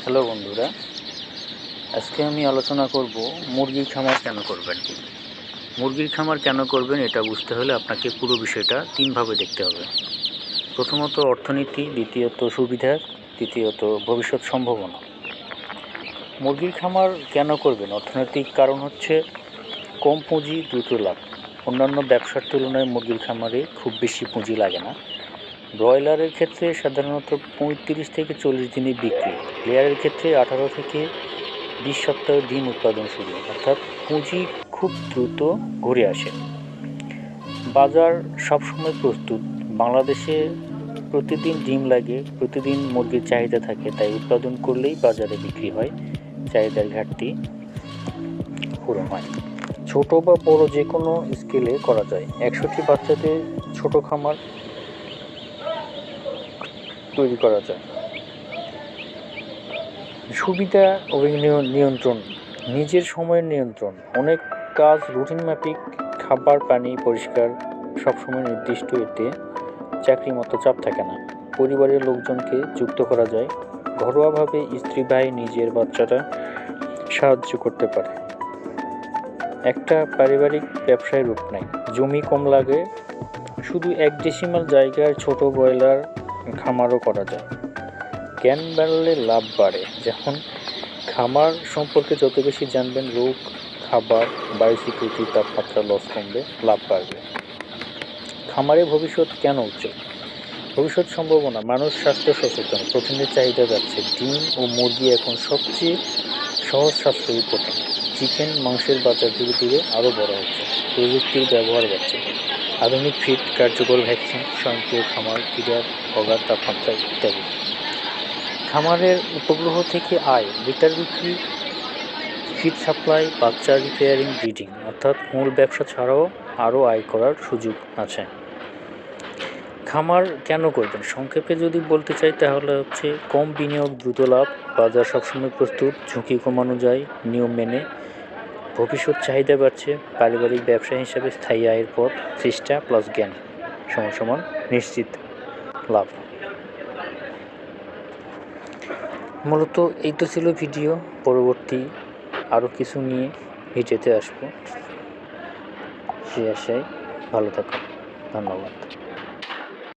Hello বন্ধুরা, আজকে আমি আলোচনা করব মুরগির খামার কেন করবেন? মুরগির খামার কেন করবেন এটা বুঝতে হলে আপনাকে পুরো বিষয়টা তিনভাবে দেখতে হবে। প্রথমত অর্থনীতি, দ্বিতীয়ত সুবিধা, তৃতীয়ত ভবিষ্যৎ সম্ভাবনা। মুরগির খামার কেন করবেন? অর্থনৈতিক কারণ হচ্ছে কম পুঁজি, দ্রুত লাভ। অন্যান্য ব্যবসার তুলনায় মুরগির খামারে খুব বেশি পুঁজি লাগে না। ব্রয়লারের ক্ষেত্রে সাধারণত পঁয়ত্রিশ থেকে চল্লিশ দিনে বিক্রি। লেয়ারের ক্ষেত্রে আঠারো থেকে বিশ সপ্তাহ ডিম উৎপাদন শুরু অর্থাৎ পুঁজি খুব দ্রুত ঘুরে আসে। বাজার সবসময় প্রস্তুত। বাংলাদেশে প্রতিদিন ডিম লাগে, প্রতিদিন মুরগির চাহিদা থাকে, তাই উৎপাদন করলেই বাজারে বিক্রি হয়। চাহিদার ঘাটতি পূরণ হয়। ছোট বা বড় যে কোনো স্কেলে করা যায়। একশোটি বাচ্চাদের ছোট খামার তৈরি করা যায়। সুবিধা নিয়ন্ত্রণ, নিজের সময়ের নিয়ন্ত্রণ, অনেক কাজ রুটিন মাফিক খাবার, পানি, পরিষ্কার সবসময় নির্দিষ্ট এতে চাকরি মতো চাপ থাকে না। পরিবারের লোকজনকে যুক্ত করা যায়, ঘরোয়াভাবে স্ত্রী ভাই নিজের বাচ্চাটা সাহায্য করতে পারে। একটা পারিবারিক ব্যবসায় রূপ নেয়। জমি কম লাগে, শুধু এক ডেসিমাল জায়গায় ছোট ব্রয়লার খামারও করা যায়। জ্ঞান বাড়লে লাভ বাড়ে। যেমন, খামার সম্পর্কে যত বেশি জানবেন, রোগ, খাবার বায়োসিকিউরিটি তাপমাত্রা, লস কমবে, লাভ বাড়বে। খামারে ভবিষ্যৎ কেন উজ্জ্বল? ভবিষ্যৎ সম্ভাবনা মানুষ স্বাস্থ্য সচেতন, প্রোটিনের চাহিদা যাচ্ছে, ডিম ও মুরগি এখন সবচেয়ে সহজ সাশ্রয়ী প্রোটিন। চিকেন মাংসের বাজার ধীরে ধীরে আরও বড় হচ্ছে। প্রযুক্তির ব্যবহার বাড়ছে। আধুনিক ফিট কার্যকর ভ্যাকসিন, স্বয়ংক্রিয় খামার, ফিডার অগার তাপমাত্রা ইত্যাদি। খামারের উপগ্রহ থেকে আয়, লিটার বিক্রি, ফিড সাপ্লাই, বাচ্চা রিপেয়ারিং, ব্রিডিং, অর্থাৎ মূল ব্যবসা ছাড়াও আরও আয় করার সুযোগ আছে। খামার কেন করবেন? সংক্ষেপে যদি বলতে চাই, তাহলে হচ্ছে কম বিনিয়োগ, দ্রুত লাভ, বাজার সবসময় প্রস্তুত, ঝুঁকি কমানো যায়, নিয়ম মেনে ভবিষ্যৎ চাহিদা বাড়ছে, পারিবারিক ব্যবসা হিসাবে স্থায়ী আয়ের পথ চেষ্টা প্লাস জ্ঞান। সমান সমান নিশ্চিত লাভ। মূলত এই তো ছিল ভিডিও, পরবর্তী আরও কিছু নিয়ে ভিডিওতে আসব। সে আশায় ভালো থাকুন। ধন্যবাদ।